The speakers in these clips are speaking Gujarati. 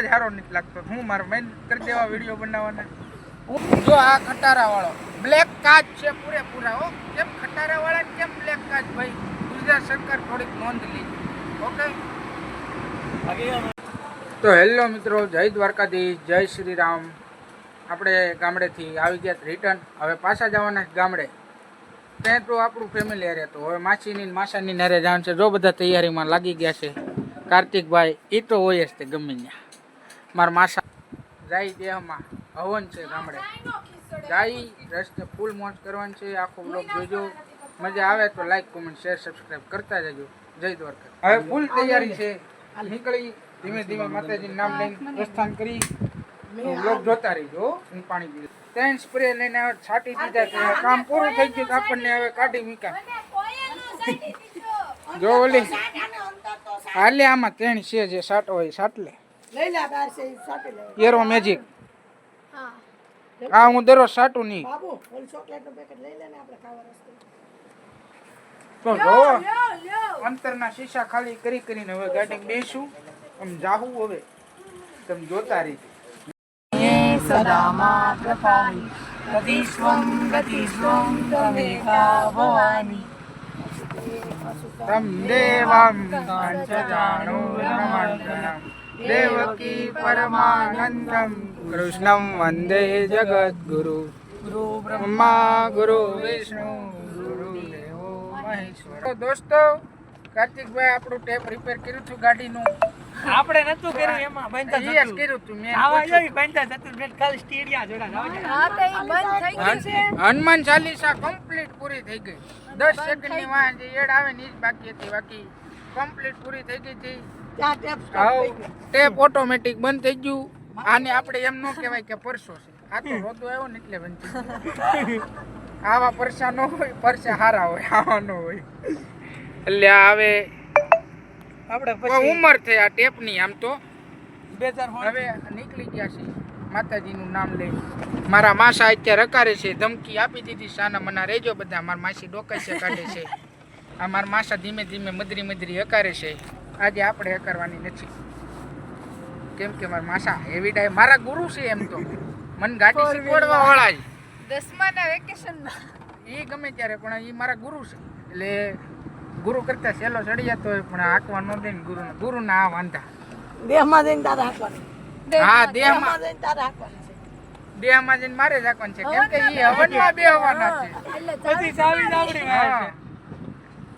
અવાજ સારો નથી લાગતો. હું મારો મેન કરી દેવા વીડિયો બનાવવાના? જો આ ખટારા વાળો બ્લેક કાચ છે પૂરેપૂરા, હો. કેમ ખટારા વાળા કેમ બ્લેક કાચ? ભાઈ, ગુજરાત સરકાર થોડીક નોંધ લી. ઓકે? તો હેલો મિત્રો, જય દ્વારકાધીશ, જય શ્રી રામ આપણે ગામડેથી આવી ગયા રિટર્ન હવે પાછા જવાના ગામડે. ત્યાં તો આપણું ફેમિલી હારે તો. હવે માસીની માસાની નારે જવાનું છે. જો બધા તૈયારીમાં લાગી ગયા છે. કાર્તિકભાઈ એ તો હોય જ તે ગમે ત્યાં. મારા માસા. જાય દેહમાં હવન છે ગામડે. જાય, રસ્તે ફૂલ મોજ કરવાની છે. આખો બ્લોગ જોજો. મજા આવે તો લાઈક કોમેન્ટ શેર સબસ્ક્રાઈબ કરતા જજો. જય દ્વારકા. હવે ફૂલ તૈયારી છે. નીકળી ધીમે ધીમે માતાજીનું નામ લઈને પ્રસ્થાન કરી. બ્લોગ જોતા રહીજો. હો. પાણી પી ત્રણ સ્પ્રે લઈને હવે છાંટી દીધા છે. કામ પૂરું થઈ ગયું આપણને હવે કાઢી મૂકા જો ઓલી, હાલે આમાં ત્રણ છે જે સાટો હોય, સાટલે. લઈ લે બાર છે સાટી લે. એરો મેજિક આ હું દરરોજ સાટું નહીં. બાબુ ઓલ ચોકલેટનું પેકેટ લઈ લે ને આપણે ખાવા રસ્તે. તો જોવો. અંતરના શીશા ખાલી કરી કરીને હવે ગાડી બેસું. આમ જાહું હવે. તમે જોતા રહીજો. સદામાં પ્રભાવી ગતિસ્વમ ગતિસ્વમ તમેકા ભવાની તમ દેવમ પંચજાણુરમર્દનમ દેવકી પરમાનંદમ કૃષ્ણમ વંદે જગદ્ગુરુ ગુરુ બ્રહ્મા ગુરુ વિષ્ણુ ગુરુ દેવો મહેશ્વર તો દોસ્તો કાર્તિકભાઈ આપણું ટેપ રિપેર કર્યું હતું ગાડીનું? આપણે નતું કર્યું એમાં બંધા ઈ જ કર્યું હતું મેં. આવા જોઈ બંધા થતું મેં ખાલી સ્ટેડિયા જોડા હા તો ઈ બંધ થઈ ગયું છે. હનુમાન ચાલીસા કમ્પ્લીટ પૂરી થઈ ગઈ. દસ સેકન્ડની વાહ જે એડ આવે ને ઈ જ બાકી હતી. બાકી કમ્પ્લીટ પૂરી થઈ ગઈ હતી. ટેપ ઓટોમેટિક બંધ થઈ ગયું. આને આપણે એમ ન કહેવાય કે પરસો છે. આ તો રોદો આવ્યો ને એટલે બંધ આવા પરસા ન હોય પરસા હારા હોય આવા ન હોય. એટલે હવે આપણે પછી ઉંમર થઈ આ ટેપની આમ તો. બે હવે નીકળી ગયા છે. માતાજીનું નામ લઈ. મારા માસા અત્યારે રકારે છે. ધમકી આપી દીધી સાના મના રહેજો બધા. મારા માસી ડોકાઈ છે કાઢે છે. આ મારા માસા ધીમે ધીમે મદરી મદરી હકારે છે. આજે આપણે કરવાની નથી. કેમ કે મારા માસા હેવી ડાય મારા ગુરુ છે એમ તો. મને ગાડી શીખવાડવા વાળા જ દસમાના વેકેશનમાં. એ ગમે ત્યારે પણ એ મારા ગુરુ છે. એટલે ગુરુ કરતા સેલો ચડી જતો હોય પણ હાંકવા ન દે ને ગુરુ ના આ વાંધા. દેહમાં જઈને તારે હાંકવાની. હા દેહમાં જઈને તારે હાંકવાની છે. દેહમાં જઈને મારે જ હાંકવાનું છે. કેમ કે એ હવનમાં બેહવાના છે. એટલે પછી ચાવી ચાવડી માં હા.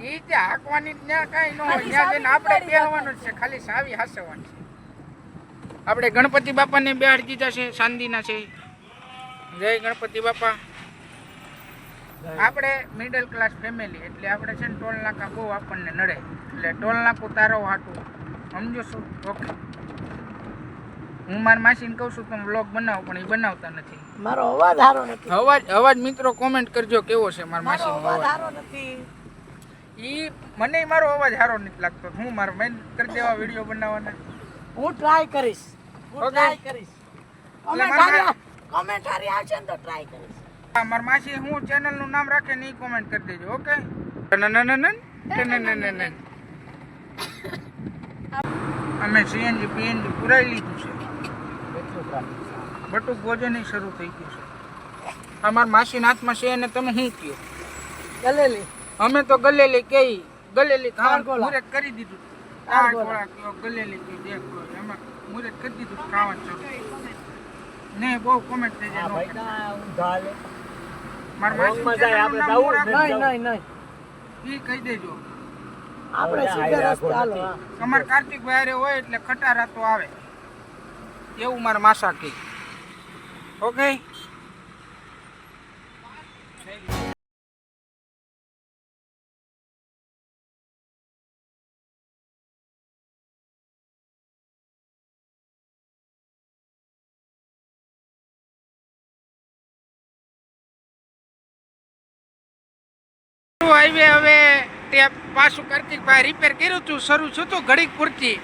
ઈ હાંકવાની ત્યાં કાંઈ ન હોય ત્યાં જઈને આપણે બેહવાનું છે ખાલી સાવી હાસવાની છે. આપણે ગણપતિ બાપાને બેહાડી દીધા છે ચાંદીના છે જય ગણપતિ બાપા. આપણે મિડલ ક્લાસ ફેમિલી એટલે આપણે છે ને ટોલ નાકા બહુ આપણને નડે. એટલે ટોલ નાકું તારો હાટું. સમજો શું ઓકે હું મારી માસીને કહું છું તમે વ્લોગ બનાવો પણ એ બનાવતા નથી. મારો અવાજ સારો નથી. અવાજ અવાજ મિત્રો કોમેન્ટ કરજો કેવો છે મારા માસી માસીનો અવાજ અવાજ? સારો નથી. ઈ મને મારો અવાજ સારો નથી લાગતો. હું મારો મેન કરી દેવા વીડિયો બનાવવાના. હું ટ્રાય કરીશ. હું ટ્રાય કરીશ. કોમેન્ટ મારા- હારી કોમેન્ટ હારી આવશે ને તો ટ્રાય કરીશ. હા મારા માસી હું ચેનલનું નામ રાખે ને ઈ કોમેન્ટ કરી દેજો ઓકે. અમે સીએનજી પીએનજી પુરાઈ લીધું છે. બટુ ભોજન શરૂ થઈ ગયું છે. અમારા માસીના હાથમાં છે અને તમે શું કયો ગલેલી અમે તો ગલેલી કઈ ગલેલી ખાવાનું. મુરત કરી દીધું. આ ગલેલી કયો એમાં મુરત કરી દીધું ખાવાનું શરૂ ને બહુ કોમેન્ટ થઈ જાય નો કરે. મારા માસી મજા આવે, ચેનલનું નામ આપણે હું રાખું નહીં નહીં નહીં ઈ કહી દેજો. આપણે સીધે રસ્તે હાલો. હા. અમાર કાર્તિકભાઈ હારે હોય એટલે ખટારા તો આવે. એવું મારા માસા કહે ઓકે? હાઈવે હવે તે પાછું કાર્તિકભાઈ રિપેર કર્યું હતું શરૂ છું તો ઘડીક પૂરતી.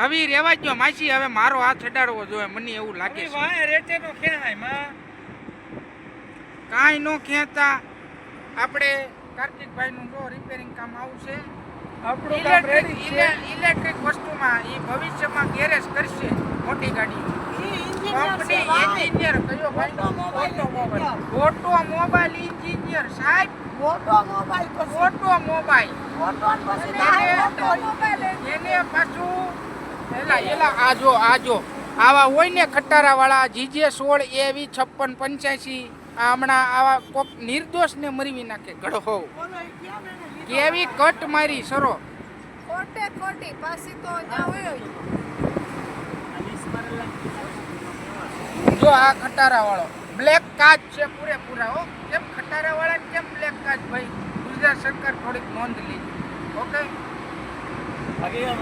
હવે રેવા જ માસી હવે મારો હાથ અડાડવો જોઈએ મને એવું લાગે છે. રેટે નો ખેણાયમાં? કાંઈ ન કહેતા. આપણે કાર્તિકભાઈનું જો રિપેરિંગ કામ આવશે આપણું ઇલેક્ટ્રિક ઇલેક્ટ્રિક વસ્તુમાં એ ભવિષ્યમાં ગેરેજ કરશે મોટી ગાડી. કંપની. એન્જિનિયર કયો ભાઈ? Automobile engineer. ઓટોમોબાઈલ એન્જિનિયર સાહેબ. મોટો મોબાઈલ મોટો મોબાઈલ. એને- પાછું એલા એલા આજો આજો આવા હોય ને ખટારા વાળા જીજે સોળ એવી છપ્પન પંચ્યાસી આ હમણાં આવા કોક નિર્દોષ ને મરવી નાખે ગઢો? કેવી કટ મારી સરો. ખોટે ખોટી પાછી તો ના હોય. જો આ ખટારા વાળો બ્લેક કાચ છે પૂરેપૂરા હો. કેમ ખટારા વાળા કેમ બ્લેક કાચ? ભાઈ ગુજરાત સરકાર થોડીક નોંધ લી. ઓકે ક્યાં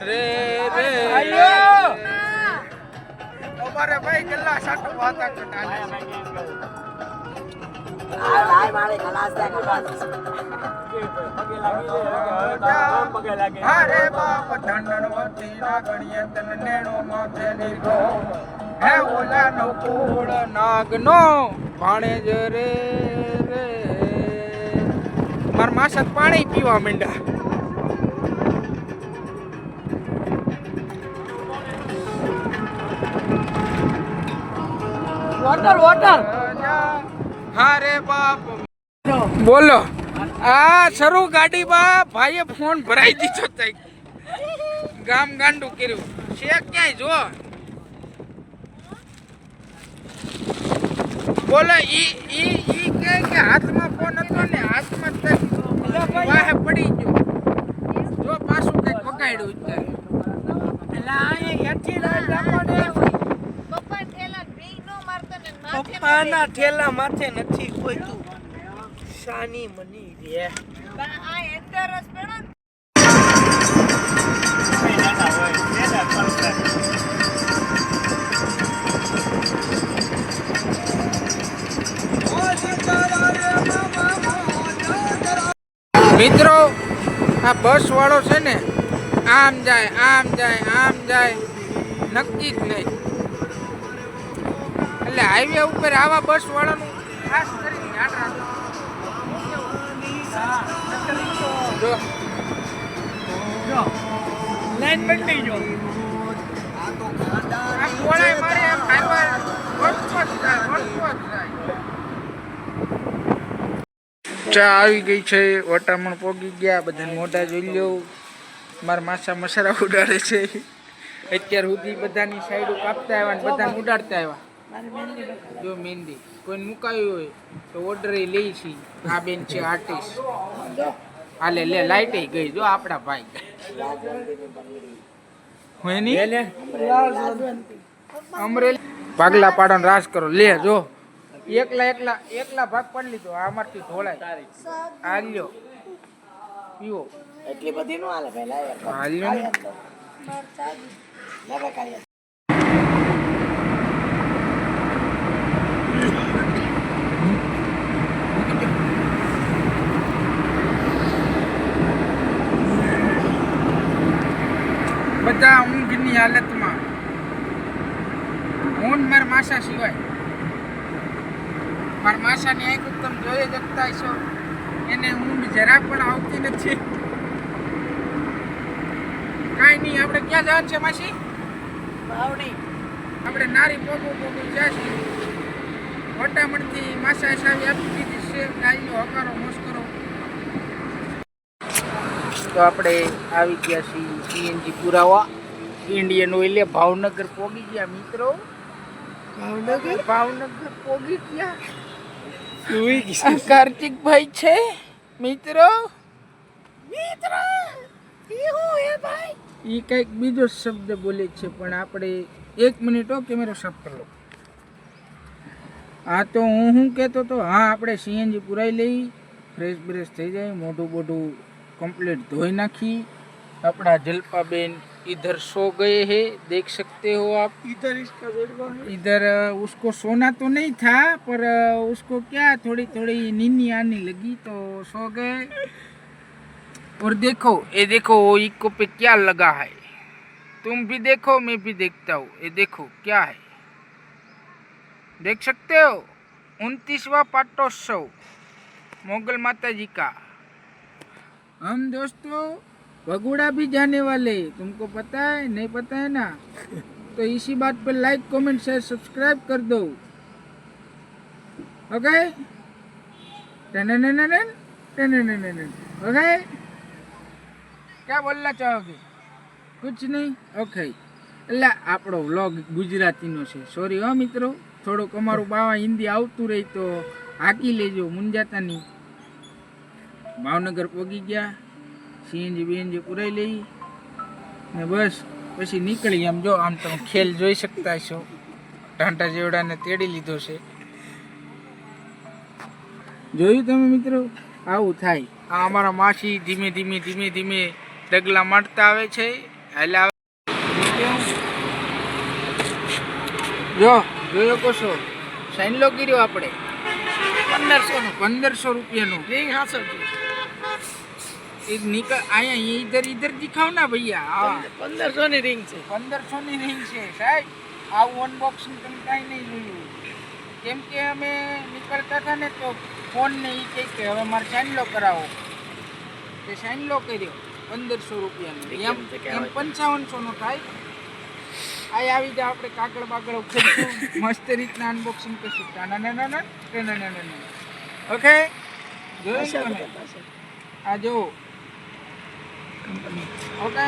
રે રે. આયો! ભાઈ ગલ્લા સાટુ વાતા કટાલે મારી બાપ ધનવતી ના ગણીએ તન નેણો માથે લીધો હે ઓલા નો કુળ જ રે રે. માર માસત પાણી પીવા માંડ્યા. વોટર વોટર હારે બાપ. બોલો. આ શરૂ ગાડીમાં ભાઈએ ફોન ભરાઈ દીધો તઈ. ગામ ગાંડું કર્યું. છે ક્યાંય જો બોલો ઈ ઈ ઈ કે હાથમાં ફોન હતો ને હાથમાં જ તઈ વાહે પડી ગયો જો પાછું કંઈક બગાડ્યું અત્યારે એટલે અહીંયા હેઠી લાઈટ રાખો ને. પપ્પા ઠેલા ભી નો મારતો ને માથે પપ્પાના ઠેલા માથે નથી કોઈ તું શાની મની રે. મિત્રો, આ બસ વાળો છે ને, આમ જાય આમ જાય આમ જાય. નક્કી જ નહીં. એટલે હાઈવે ઉપર આવા બસ વાળાનું ખાસ કરીને ધ્યાન રાખજો. લાઈન બદલી જો. મારે ચા આવી ગઈ છે વટામણ પોગી ગયા બધાને મોઢા જોઈ લો મારા માસા મસાલા ઉડાડે છે. અત્યાર સુધી બધાની સાઈડો કાપતા આવ્યા ને બધાને ઉડાડતા આવ્યા. જો મહેંદી. કોઈને મુકાયું હોય તો ઓર્ડર લઈ છી. આ બેન છે આર્ટિસ્ટ હાલે લે લાઈટ ગઈ. જો આપણા ભાઈ. હું એની? અમરેલી. પાગલા પાડોને રાસ કરો. લે જો. એકલા એકલા એકલા ભાગ પડી લીધો. આ અમારથી ઢોળાય. હાલ્યો. લ્યો પીવો. એટલી બધી નો હાલે. પહેલા એક. બધા ઊંઘની હાલતમાં. હું માર માસા સિવાય. મારા માસાની આંખ તમે જોઈ જ શકતા છો. એને ઊંઘ જરા પણ આવતી નથી. કાંઈ નહીં આપણે ક્યાં જવાનું છે માસી? ભાવડી આપણે નારી પોગો પોગો મોટા વટામણથી માસા સાહેબ આપી દીધી છે ગાડીનો હકારો મોસ્કરો તો આપણે આવી ગયા છીએ સીએનજી પુરાવા. ઇન્ડિયન ઓઇલે ભાવનગર પોગી ગયા મિત્રો. ભાવનગર? ભાવનગર પોગી ગયા. કાર્તિકભાઈ છે મિત્રો. મિત્ર એ કંઈક બીજો શબ્દ બોલે છે પણ આપણે એક મિનિટ કેમેરો સાફ કરો હા તો હું શું કહેતો તો હા આપણે સીએનજી પુરાઈ લઈ ફ્રેશ બ્રેશ થઈ જાય મોઢું બોઢું कंप्लीट धोई नाखी अपना जलपा बेन इधर सो गए है देख सकते हो आप इधर इसका है इधर उसको सोना तो नहीं था पर उसको क्या थोड़ी थोड़ी नींद आने लगी तो सो गए और देखो ये देखो वो इको पे क्या लगा है तुम भी देखो मैं भी देखता हूँ ये देखो क्या है देख सकते हो उनतीसवा पाटोत्सव मोगल माता जी का हम दोस्तों भगोड़ा भी जाने वाले तुमको पता है नहीं पता है ना तो इसी बात पर लाइक कमेंट शेयर सब्सक्राइब कर दो ओके टननननन, टननननन, ओके क्या बोलना चाहोगे कुछ નહીં ઓકે એટલે આપણો વ્લોગ ગુજરાતીનો છે સોરી હો મિત્રો થોડુંક અમારું બાવા હિન્દી આવતું રહી તો હાકી લેજો મુંજાતા નહીં ભાવનગર પહોંચી ગયા સીએનજી બીએનજી પુરાઈ લઈ, ને બસ પછી નીકળી આમ જો, આમ તમે ખેલ જોઈ શકતા છો ટાંટા જેવડાને તેડી લીધો છે. જોયું તમે મિત્રો? આવું થાય. આ અમારા માસી ધીમે ધીમે ધીમે ધીમે ડગલા માંડતા આવે છે. હલાવે જો જોયો કોશો સાઈન લો કર્યો આપણે. પંદરસો નું પંદરસો રૂપિયાનું रिंग हासिल की એક નીકળ અહીંયા ઈધર ઈધર દિખાવ ના ભૈયા હા पंद्रह सौ ની रिंग છે પંદરસો ની રિંગ છે સાહેબ આવું અનબોક્સિંગ તમે કાંઈ નહીં જોયું કેમ કે અમે નીકળતા હતા ને તો ફોન ને એ કહે કે હવે મારે સાઇનલો કરાવો તે સાઇનલો કર્યો પંદરસો રૂપિયાનો એમ તો એમ કહેવાય. પંચાવનસો નો થાય આ આવી જાય આપણે કાગળ બાગળ ખોલશું મસ્ત રીતના અનબોક્સિંગ કરશું ટાના ઓકે જોયું ને તમે આ જો ઓકે.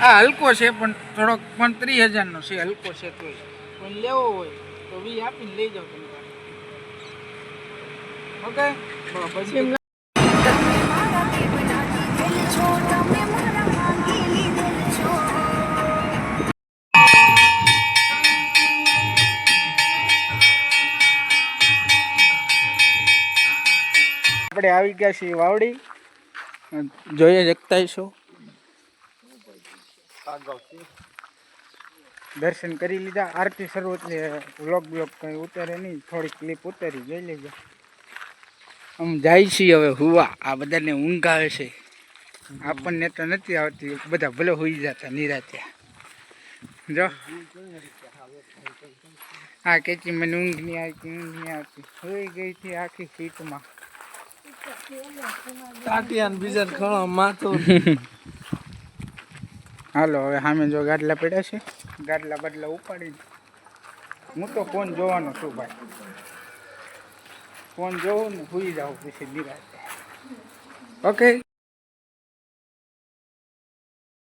આ હલકો છે, પણ થોડોક, પણ ત્રીસ હજારનો છે, હલકો છે તો પણ લેવો હોય તો વી આપીને લઈ જાઓ તમે. ઓકે? આપણે આવી ગયા છીએ વાવડી. જોઈએ છો? દર્શન કરી લીધા. આરતી શરૂ એટલે વ્લોગ બ્લોગ કંઈ ઉતારે નહીં. થોડી ક્લિપ ઉતારી જોઈ લેજો. આમ જાય છીએ હવે હુવા. આ બધાને ઊંઘ આવે છે. આપણને તો નથી આવતી. બધા ભલે હોઈ જતા નિરાત્યા. જો. હા કેચી મને ઊંઘ નહીં આવતી ઊંઘ નહીં આવતી. હોઈ ગઈ હતી આખી સીટમાં. તાટિયાન બીજા ખણો માથું. હાલો, હવે સામે જો ગાડલા પડ્યા છે. ગાડલા બદલા ઉપાડી હું તો ફોન જોવાનો છું ભાઈ. ફોન જોઉં ને સુઈ જાઉં પછી નિરાશ ઓકે